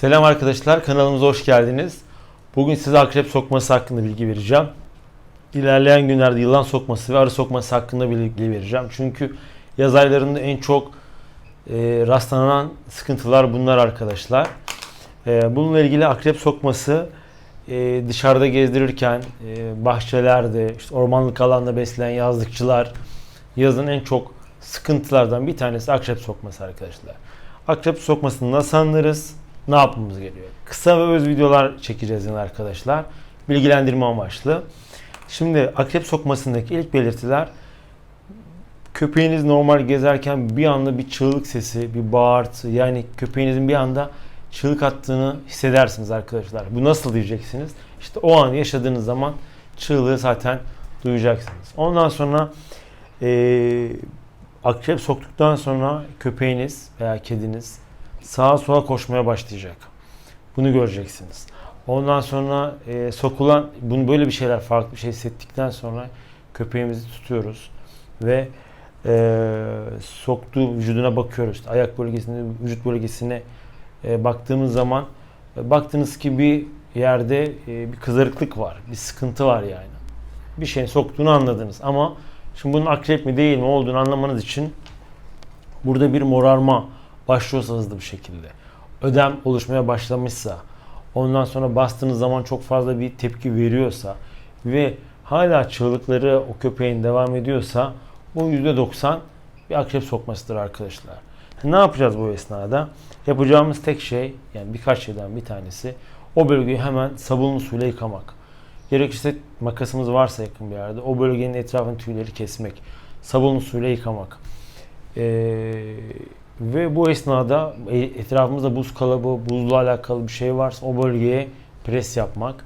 Selam arkadaşlar, kanalımıza hoş geldiniz. Bugün size akrep sokması hakkında bilgi vereceğim. İlerleyen günlerde yılan sokması ve arı sokması hakkında bilgi vereceğim. Çünkü yaz aylarında en çok e, rastlanan sıkıntılar bunlar arkadaşlar. E, bununla ilgili akrep sokması e, dışarıda gezdirirken, e, bahçelerde, işte ormanlık alanda besleyen yazlıkçılar yazın en çok sıkıntılardan bir tanesi akrep sokması arkadaşlar. Akrep sokmasını nasıl anlarız? Ne yapmamız gerekiyor? Kısa ve öz videolar çekeceğiz yine arkadaşlar. Bilgilendirme amaçlı. Şimdi akrep sokmasındaki ilk belirtiler köpeğiniz normal gezerken bir anda bir çığlık sesi, bir bağırtı yani köpeğinizin bir anda çığlık attığını hissedersiniz arkadaşlar. Bu nasıl diyeceksiniz? İşte o an yaşadığınız zaman çığlığı zaten duyacaksınız. Ondan sonra eee akrep soktuktan sonra köpeğiniz veya kediniz sağa sola koşmaya başlayacak. Bunu göreceksiniz. Ondan sonra e, sokulan, bunu böyle bir şeyler farklı bir şey hissettikten sonra köpeğimizi tutuyoruz ve e, soktuğu vücuduna bakıyoruz. Ayak bölgesine, vücut bölgesine e, baktığımız zaman e, baktınız ki bir yerde e, bir kızarıklık var, bir sıkıntı var yani. Bir şeyin soktuğunu anladınız ama şimdi bunun akrep mi değil mi olduğunu anlamanız için burada bir morarma başlıyorsa hızlı bir şekilde, ödem oluşmaya başlamışsa, ondan sonra bastığınız zaman çok fazla bir tepki veriyorsa ve hala çığlıkları o köpeğin devam ediyorsa bu %90 bir akrep sokmasıdır arkadaşlar. Ne yapacağız bu esnada? Yapacağımız tek şey yani birkaç şeyden bir tanesi o bölgeyi hemen sabunlu suyla yıkamak. Gerekirse makasımız varsa yakın bir yerde o bölgenin etrafını tüyleri kesmek. Sabunlu suyla yıkamak. Ee, ve bu esnada e, etrafımızda buz kalıbı, buzla alakalı bir şey varsa o bölgeye pres yapmak.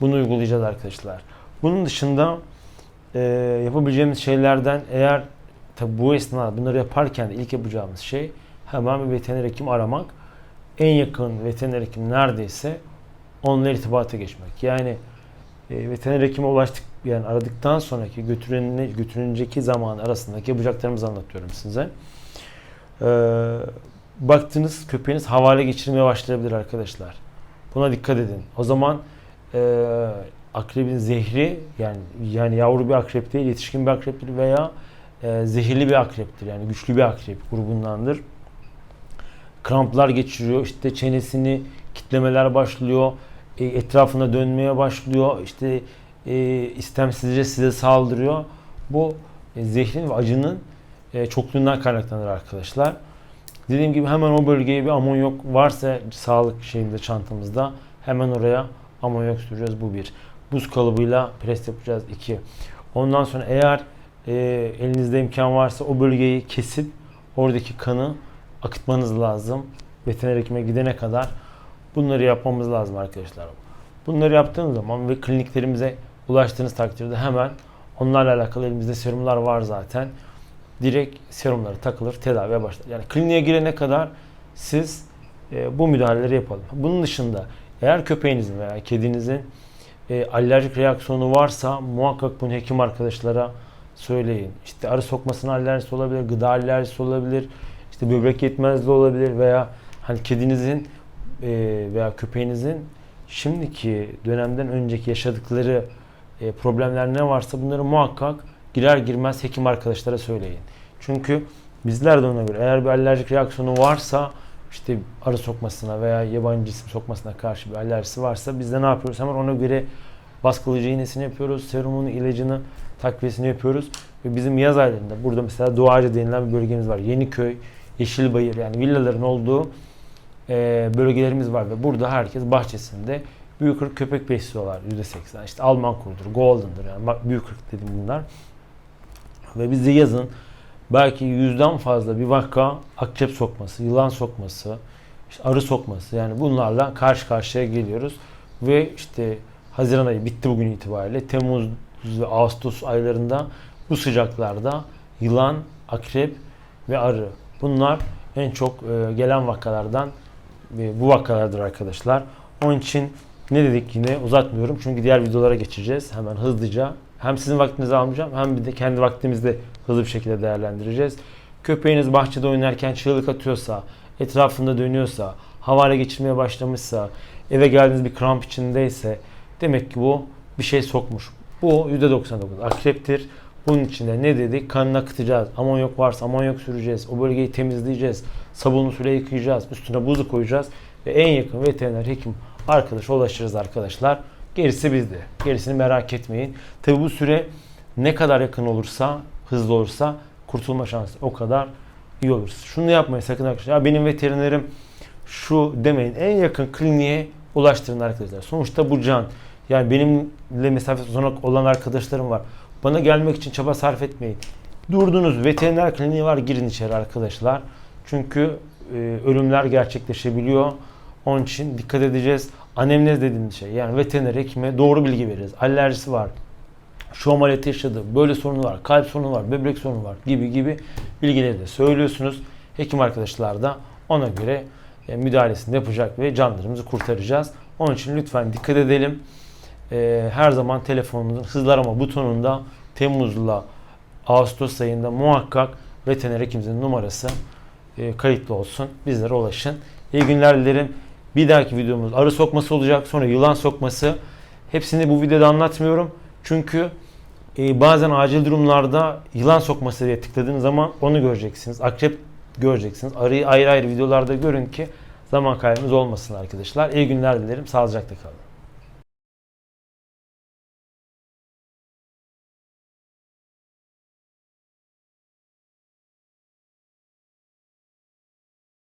Bunu uygulayacağız arkadaşlar. Bunun dışında e, yapabileceğimiz şeylerden eğer tabi bu esnada bunları yaparken ilk yapacağımız şey hemen bir veteriner hekim aramak. En yakın veteriner hekim neredeyse onunla irtibata geçmek. Yani e, veteriner hekime ulaştık yani aradıktan sonraki götürüne, götürüneceki zaman arasındaki yapacaklarımızı anlatıyorum size. Ee, baktınız köpeğiniz havale geçirmeye başlayabilir arkadaşlar. Buna dikkat edin. O zaman e, akrebin zehri yani yani yavru bir akrep değil yetişkin bir akreptir veya e, zehirli bir akreptir yani güçlü bir akrep grubundandır. Kramplar geçiriyor işte çenesini kitlemeler başlıyor e, etrafına dönmeye başlıyor işte e, istemsizce size saldırıyor. Bu e, zehrin ve acının e, çokluğundan kaynaklanır arkadaşlar. Dediğim gibi hemen o bölgeye bir amonyok varsa sağlık şeyinde çantamızda hemen oraya amonyok süreceğiz. Bu bir. Buz kalıbıyla pres yapacağız. iki. Ondan sonra eğer e, elinizde imkan varsa o bölgeyi kesip oradaki kanı akıtmanız lazım. Veteriner hekime gidene kadar bunları yapmamız lazım arkadaşlar. Bunları yaptığınız zaman ve kliniklerimize ulaştığınız takdirde hemen onlarla alakalı elimizde serumlar var zaten direkt serumları takılır, tedaviye başlar. Yani kliniğe girene kadar siz e, bu müdahaleleri yapalım. Bunun dışında eğer köpeğinizin veya kedinizin e, alerjik reaksiyonu varsa muhakkak bunu hekim arkadaşlara söyleyin. İşte arı sokmasına alerjisi olabilir, gıda alerjisi olabilir, işte böbrek yetmezliği olabilir veya hani kedinizin e, veya köpeğinizin şimdiki dönemden önceki yaşadıkları e, problemler ne varsa bunları muhakkak girer girmez hekim arkadaşlara söyleyin. Çünkü bizler de ona göre eğer bir alerjik reaksiyonu varsa işte arı sokmasına veya yabancı cisim sokmasına karşı bir alerjisi varsa biz de ne yapıyoruz? Hemen ona göre baskılayıcı iğnesini yapıyoruz, serumunu, ilacını, takviyesini yapıyoruz. Ve bizim yaz aylarında burada mesela Doğacı denilen bir bölgemiz var. Yeniköy, Yeşilbayır yani villaların olduğu e, bölgelerimiz var ve burada herkes bahçesinde büyük ırk köpek besliyorlar %80. İşte Alman kurdudur, Golden'dır yani büyük ırk dedim bunlar. Ve biz de yazın belki yüzden fazla bir vaka akrep sokması, yılan sokması, işte arı sokması yani bunlarla karşı karşıya geliyoruz. Ve işte Haziran ayı bitti bugün itibariyle. Temmuz ve Ağustos aylarında bu sıcaklarda yılan, akrep ve arı bunlar en çok e, gelen vakalardan e, bu vakalardır arkadaşlar. Onun için ne dedik yine uzatmıyorum çünkü diğer videolara geçeceğiz hemen hızlıca. Hem sizin vaktinizi almayacağım hem de kendi vaktimizde hızlı bir şekilde değerlendireceğiz. Köpeğiniz bahçede oynarken çığlık atıyorsa, etrafında dönüyorsa, havale geçirmeye başlamışsa, eve geldiğiniz bir kramp içindeyse demek ki bu bir şey sokmuş. Bu %99 akreptir. Bunun içinde ne dedik? Kanını akıtacağız. Amonyok varsa amonyok süreceğiz. O bölgeyi temizleyeceğiz. Sabunlu suyla yıkayacağız. Üstüne buzu koyacağız. Ve en yakın veteriner hekim arkadaşa ulaşırız arkadaşlar. Gerisi bizde. Gerisini merak etmeyin. Tabi bu süre ne kadar yakın olursa, hızlı olursa kurtulma şansı o kadar iyi olur. Şunu yapmayın sakın arkadaşlar. Ya benim veterinerim şu demeyin. En yakın kliniğe ulaştırın arkadaşlar. Sonuçta bu can. Yani benimle mesafesi uzak olan arkadaşlarım var. Bana gelmek için çaba sarf etmeyin. Durdunuz veteriner kliniği var girin içeri arkadaşlar. Çünkü e, ölümler gerçekleşebiliyor. Onun için dikkat edeceğiz. Anemnez dediğimiz şey yani veteriner hekime doğru bilgi veririz. Alerjisi var. Şu ameliyatı yaşadı. Böyle sorunu var. Kalp sorunu var. Böbrek sorunu var. Gibi gibi bilgileri de söylüyorsunuz. Hekim arkadaşlar da ona göre e, müdahalesini yapacak ve canlarımızı kurtaracağız. Onun için lütfen dikkat edelim. E, her zaman telefonunuzun hızlı arama butonunda Temmuz'la Ağustos ayında muhakkak veteriner hekimimizin numarası e, kayıtlı olsun. Bizlere ulaşın. İyi günler dilerim. Bir dahaki videomuz arı sokması olacak. Sonra yılan sokması. Hepsini bu videoda anlatmıyorum. Çünkü e, bazen acil durumlarda yılan sokması diye tıkladığınız zaman onu göreceksiniz. Akrep göreceksiniz. Arıyı ayrı ayrı videolarda görün ki zaman kaybımız olmasın arkadaşlar. İyi günler dilerim. Sağlıcakla kalın.